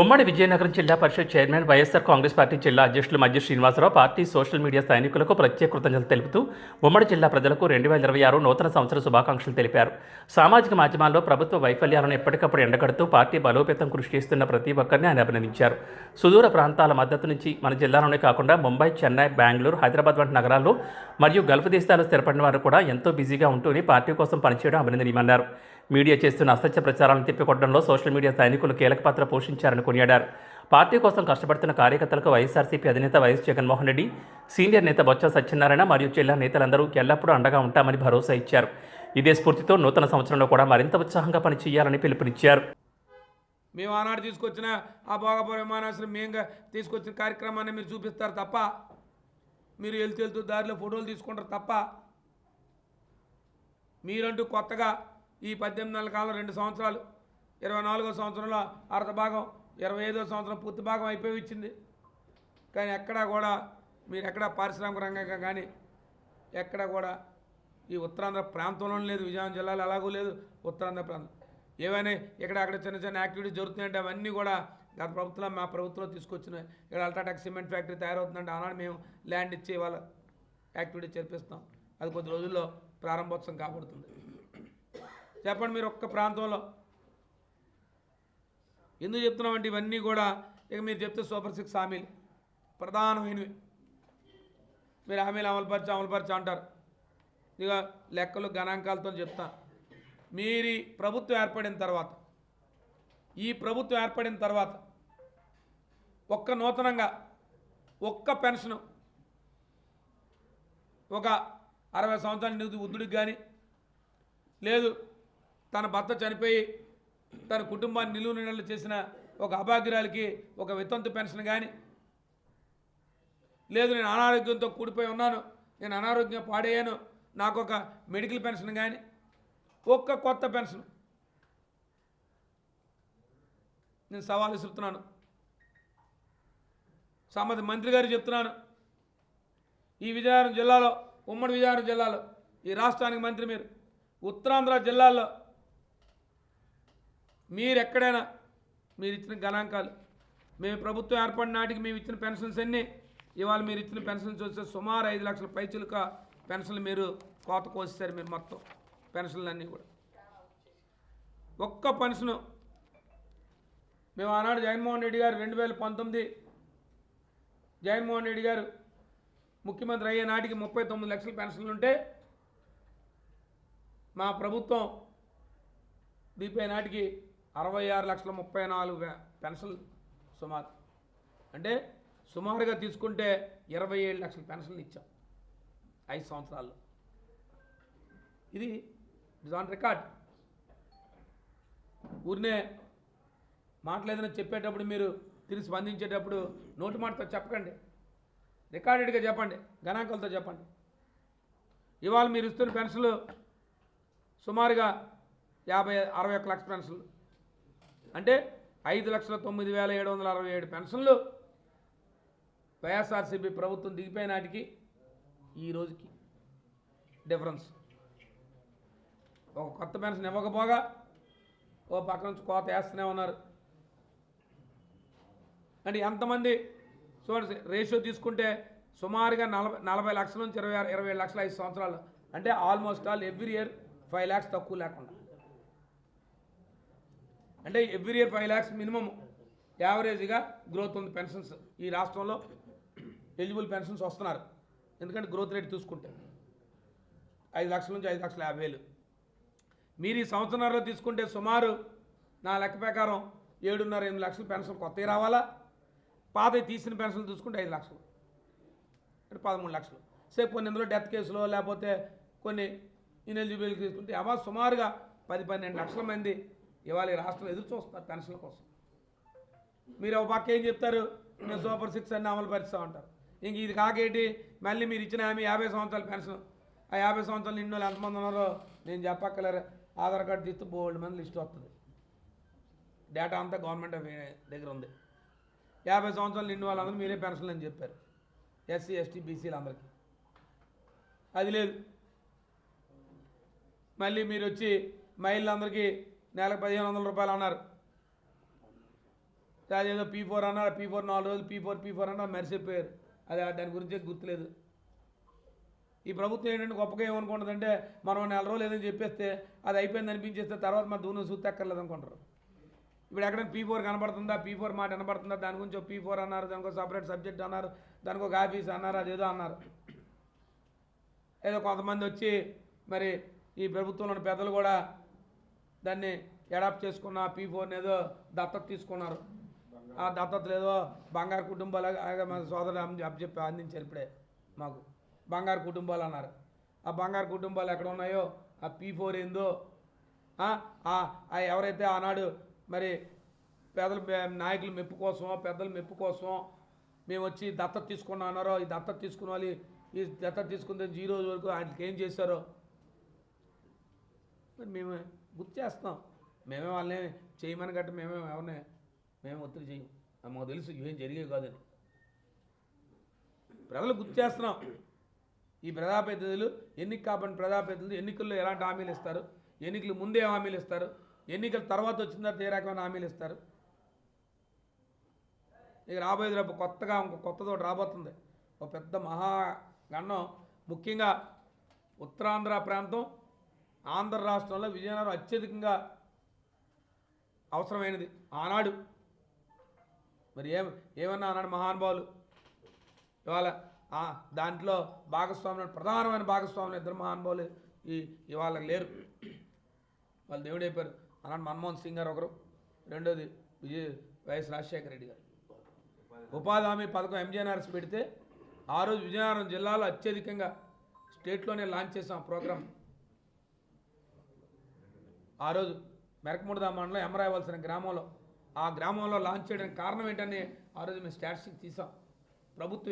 ఉమ్మడి Vizianagaram Zilla Parishad chairman YSR Congress party జిల్లా అధ్యక్షులు మధ్య శ్రీనివాసరావు పార్టీ సోషల్ మీడియా సైనికులకు ప్రత్యేక కృతజ్ఞతలు తెలుపుతూ ఉమ్మడి జిల్లా ప్రజలకు రెండు వేల ఇరవై ఆరు నూతన సంవత్సర శుభాకాంక్షలు తెలిపారు. సామాజిక మాధ్యమాల్లో ప్రభుత్వ వైఫల్యాలను ఎప్పటికప్పుడు ఎండగడుతూ పార్టీ బలోపేతం కృషి చేస్తున్న ప్రతి ఒక్కరిని ఆయన అభినందించారు. సుదూర ప్రాంతాల మద్దతు నుంచి మన జిల్లాలోనే కాకుండా ముంబై చెన్నై బెంగళూరు హైదరాబాద్ వంటి నగరాల్లో మరియు గల్ఫ్ దేశాల్లో స్థిరపడిన వారు కూడా ఎంతో బిజీగా ఉంటూనే పార్టీ కోసం పనిచేయడం అభినందనీయమన్నారు. మీడియా చేస్తున్న అసత్య ప్రచారాలను తిప్పికొట్టడంలో సోషల్ మీడియా సైనికులు కీలక పాత్ర పోషించారని కొనియాడారు. పార్టీ కోసం కష్టపడుతున్న కార్యకర్తలకు వైఎస్ఆర్సీపీ అధినేత వైఎస్ జగన్మోహన్ రెడ్డి సీనియర్ నేత బొత్స సత్యనారాయణ మరియు జిల్లా నేతలందరూ ఎల్లప్పుడూ అండగా ఉంటామని భరోసా ఇచ్చారు. ఇదే స్ఫూర్తితో నూతన సంవత్సరంలో కూడా మరింత ఉత్సాహంగా పనిచేయాలని పిలుపునిచ్చారు. మేము ఆనాడు తీసుకొచ్చిన ఆ భోగపురం విమానాశ్రయం మేము తీసుకొచ్చిన కార్యక్రమాన్ని మీరు చూపిస్తారు తప్ప మీరు వెళ్తూ వెళ్తూ దారిలో ఫోటోలు తీసుకుంటారు తప్ప మీరంటూ కొత్తగా ఈ పద్దెనిమిది నెలల కాలం రెండు సంవత్సరాలు. ఇరవై నాలుగో సంవత్సరంలో అర్ధ భాగం ఇరవై ఐదో సంవత్సరం పూర్తి భాగం అయిపోయి వచ్చింది. కానీ ఎక్కడా కూడా మీరు ఎక్కడా పారిశ్రామిక రంగంగా కానీ ఎక్కడా కూడా ఈ ఉత్తరాంధ్ర ప్రాంతంలోనే లేదు. విజయనగరం జిల్లాలో ఎలాగూ లేదు ఉత్తరాంధ్ర ప్రాంతం. ఏవైనా ఇక్కడ అక్కడ చిన్న చిన్న యాక్టివిటీస్ జరుగుతున్నాయంటే అవన్నీ కూడా గత ప్రభుత్వం మా ప్రభుత్వంలో తీసుకొచ్చినాయి ఇక్కడ అల్ట్రాటెక్ సిమెంట్ ఫ్యాక్టరీ తయారవుతుందంటే ఆనాడు మేము ల్యాండ్ ఇచ్చి వాళ్ళ యాక్టివిటీ చేర్పిస్తాం. అది కొద్ది రోజుల్లో ప్రారంభోత్సవం కాబడుతుంది చెప్పండి మీరు ఒక్క ప్రాంతంలో. ఎందుకు చెప్తున్నామంటే ఇవన్నీ కూడా ఇక మీరు చెప్తే సూపర్ సిక్స్ హామీలు. ప్రధానమైనవి. మీరు హామీలు అమలుపరిచి అమలుపరిచి అంటారు. ఇక లెక్కలు గణాంకాలతో చెప్తాను మీరి ప్రభుత్వం ఏర్పడిన తర్వాత ఈ ప్రభుత్వం ఏర్పడిన తర్వాత ఒక్క నూతనంగా ఒక్క పెన్షను ఒక అరవై సంవత్సరాల నిధి వృద్ధుడికి కానీ లేదు తన భర్త చనిపోయి తన కుటుంబాన్ని నిలువు నీడలు చేసిన ఒక అభాగ్యురాలకి ఒక వితంతు పెన్షన్ కానీ లేదు నేను అనారోగ్యంతో కూడిపోయి ఉన్నాను నేను అనారోగ్యం పాడేయాను నాకు ఒక మెడికల్ పెన్షన్ కానీ ఒక్క కొత్త పెన్షన్. నేను సవాల్ విసురుతున్నాను. సంబంధ మంత్రి గారు చెప్తున్నాను. ఈ విజయనగరం జిల్లాలో ఉమ్మడి విజయనగరం జిల్లాలో ఈ రాష్ట్రానికి మంత్రి మీరు ఉత్తరాంధ్ర జిల్లాల్లో మీరు ఎక్కడైనా మీరు ఇచ్చిన గణాంకాలు మేము ప్రభుత్వం ఏర్పడిన నాటికి మేము ఇచ్చిన పెన్షన్స్ అన్నీ ఇవాళ మీరు ఇచ్చిన పెన్షన్ చూస్తే సుమారు ఐదు లక్షల పైచులుక పెన్షన్లు మీరు కోత కోసేసారు మీరు మొత్తం పెన్షన్లు అన్నీ కూడా. ఒక్క పెన్షను మేము ఆనాడు జగన్మోహన్ రెడ్డి గారు రెండు వేల పంతొమ్మిది జగన్మోహన్ రెడ్డి గారు ముఖ్యమంత్రి అయ్యే నాటికి ముప్పై తొమ్మిది లక్షల పెన్షన్లు ఉంటే మా ప్రభుత్వం దీపే నాటికి అరవై ఆరు లక్షల ముప్పై నాలుగు వే- పెన్షన్లు సుమారు. అంటే సుమారుగా తీసుకుంటే ఇరవై ఏడు లక్షల పెన్షన్లు ఇచ్చాం ఐదు సంవత్సరాల్లో. ఇది ఇట్ ఆన్ రికార్డ్. ఊరినే మాట్లాడిన చెప్పేటప్పుడు మీరు తిరిగి స్పందించేటప్పుడు నోటి మాటతో చెప్పకండి. రికార్డెడ్గా చెప్పండి గణాంకాలతో చెప్పండి. ఇవాళ మీరు ఇస్తున్న పెన్షన్లు సుమారుగా యాభై అరవై ఒక్క లక్షల పెన్షన్లు. అంటే ఐదు లక్షల తొమ్మిది వేల ఏడు వందల అరవై ఏడు పెన్షన్లు వైఎస్ఆర్సీపీ ప్రభుత్వం దిగిపోయిన నాటికి ఈ రోజుకి డిఫరెన్స్. ఒక కొత్త పెన్షన్ ఇవ్వకపోగా ఓ పక్క నుంచి కోత వేస్తూనే ఉన్నారు. అంటే ఎంతమంది చూడండి రేషియో తీసుకుంటే సుమారుగా నలభై నలభై లక్షల నుంచి ఇరవై ఆరు ఇరవై లక్షల ఐదు సంవత్సరాలు. అంటే almost all every year five lakhs తక్కువ లేకుండా. అంటే every year five lakhs minimum యావరేజ్గా గ్రోత్ ఉంది పెన్షన్స్ ఈ రాష్ట్రంలో ఎలిజిబుల్ పెన్షన్స్ వస్తున్నారు. ఎందుకంటే గ్రోత్ రేట్ చూసుకుంటే ఐదు లక్షల నుంచి ఐదు లక్షల యాభై వేలు. మీరు ఈ సంవత్సరంలో తీసుకుంటే సుమారు నా లెక్క ప్రకారం ఏడున్నర ఎనిమిది లక్షల పెన్షన్ కొత్తవి రావాలా? పాత తీసిన పెన్షన్ చూసుకుంటే ఐదు లక్షలు. అంటే పదమూడు లక్షలు. సే కొన్ని ఇందులో డెత్ కేసులో లేకపోతే కొన్ని ఇన్ఎలిజిబిలిటీ తీసుకుంటే అవా సుమారుగా పది పన్నెండు లక్షల మంది ఇవాళ ఈ రాష్ట్రం ఎదురు చూస్తున్నారు పెన్షన్ల కోసం. మీరు ఒక పక్క ఏం చెప్తారు? మేము సూపర్ సిక్స్ అన్ని అమలు పరుస్తామంటారు ఇంక ఇది కాకేటి? మళ్ళీ మీరు ఇచ్చిన హామీ యాభై సంవత్సరాల పెన్షన్. ఆ యాభై సంవత్సరాలు నిన్న వాళ్ళు ఎంతమంది ఉన్నారో నేను చెప్పక్కలేరు ఆధార్ కార్డు తీస్తే బోల్డ్ మంది లిస్ట్ వస్తుంది డేటా అంతా గవర్నమెంట్ దగ్గర ఉంది. యాభై సంవత్సరాలు నిండి వాళ్ళందరూ మీరే పెన్షన్లు అని చెప్పారు. ఎస్సీ ఎస్టీ బీసీలు అందరికీ. అది లేదు. మళ్ళీ మీరు వచ్చి మహిళలందరికీ నెలకు పదిహేను వందల రూపాయలు అన్నారు. అదేదో పీ ఫోర్ అన్నారు పీ ఫోర్ నాలుగు రోజులు పీ ఫోర్ పీ ఫోర్ అన్నారు మరిసిపోయారు అది దాని గురించే గుర్తులేదు. ఈ ప్రభుత్వం ఏంటంటే గొప్పగా ఏమనుకుంటుందంటే మనం నెల రోజులు ఏదైనా చెప్పేస్తే అది అయిపోయింది అనిపించేస్తే తర్వాత మన దూరం సూత్తెక్కర్లేదు అనుకుంటారు. ఇప్పుడు ఎక్కడైనా పీ ఫోర్ కనబడుతుందా పీ ఫోర్ మాట కనబడుతుందా దాని గురించి పీ ఫోర్ అన్నారు దానికి ఒక సపరేట్ సబ్జెక్ట్ అన్నారు దానికి ఒక ఆఫీస్ అన్నారు అదేదో అన్నారు. ఏదో కొంతమంది వచ్చి మరి ఈ ప్రభుత్వంలోని పెద్దలు కూడా దాన్ని అడాప్ట్ చేసుకున్న పీ ఫోర్ని ఏదో దత్తత తీసుకున్నారు. ఆ దత్తతలు ఏదో బంగారు కుటుంబాలు మా సోదరులు చెప్పి అందించారు ఇప్పుడే మాకు. బంగారు కుటుంబాలు అన్నారు. ఆ బంగారు కుటుంబాలు ఎక్కడ ఉన్నాయో ఆ పీ ఫోర్ ఏందో ఆ, ఎవరైతే ఆనాడు మరి పేదల నాయకుల మెప్పు కోసం పెద్దల మెప్పు కోసం మేము వచ్చి దత్తత తీసుకున్నా అన్నారో ఈ దత్తత తీసుకున్న వాళ్ళు ఈ దత్తత తీసుకున్న జీరో వరకు ఆయనకి ఏం చేశారో? మరి మేము గుర్తు చేస్తున్నాం. మేమే వాళ్ళని చేయమని గట్ట మేమే ఎవరిని మేము ఒత్తిడి చేయం. మాకు తెలుసు ఇవేం జరిగేవి కాదని. ప్రజలు గుర్తు చేస్తున్నాం. ఈ ప్రజాప్రతినిధులు ఎన్నిక కాబట్టి ప్రజాప్రతినిధులు ఎన్నికల్లో ఎలాంటి హామీలు ఇస్తారు? ఎన్నికలు ముందే హామీలు ఇస్తారు? ఎన్నికల తర్వాత వచ్చిన తర్వాత ఏ రకమైన హామీలు ఇస్తారు? ఇక రాబోయేది రేపు కొత్తగా ఇంకో కొత్తదో రాబోతుంది. ఒక పెద్ద మహాగణం ముఖ్యంగా ఉత్తరాంధ్ర ప్రాంతం ఆంధ్ర రాష్ట్రంలో విజయనగరం అత్యధికంగా అవసరమైనది. ఆనాడు. మరి ఏం ఏమన్నా ఆనాడు మహానుభావులు? ఇవాళ దాంట్లో భాగస్వాములు ప్రధానమైన భాగస్వాములు ఇద్దరు మహానుభావులు ఈ ఇవాళ లేరు. వాళ్ళు దేవుడు అయిపోయారు అలాంటి మన్మోహన్ సింగ్ గారు ఒకరు. రెండోది విజయ్ వైఎస్ రాజశేఖర రెడ్డి గారు. ఉపాధి హామీ పథకం ఎంజీఎన్ఆర్ఎస్ పెడితే ఆ రోజు విజయనగరం జిల్లాలో అత్యధికంగా స్టేట్లోనే లాంచ్ చేసాం ఆ ప్రోగ్రామ్ ఆ రోజు మెరకముడదా మండలం ఎమరాయవలసిన గ్రామంలో ఆ గ్రామంలో లాంచ్ చేయడానికి కారణం ఏంటని ఆ రోజు మేము స్టాటిస్టిక్ తీసాం. ప్రభుత్వం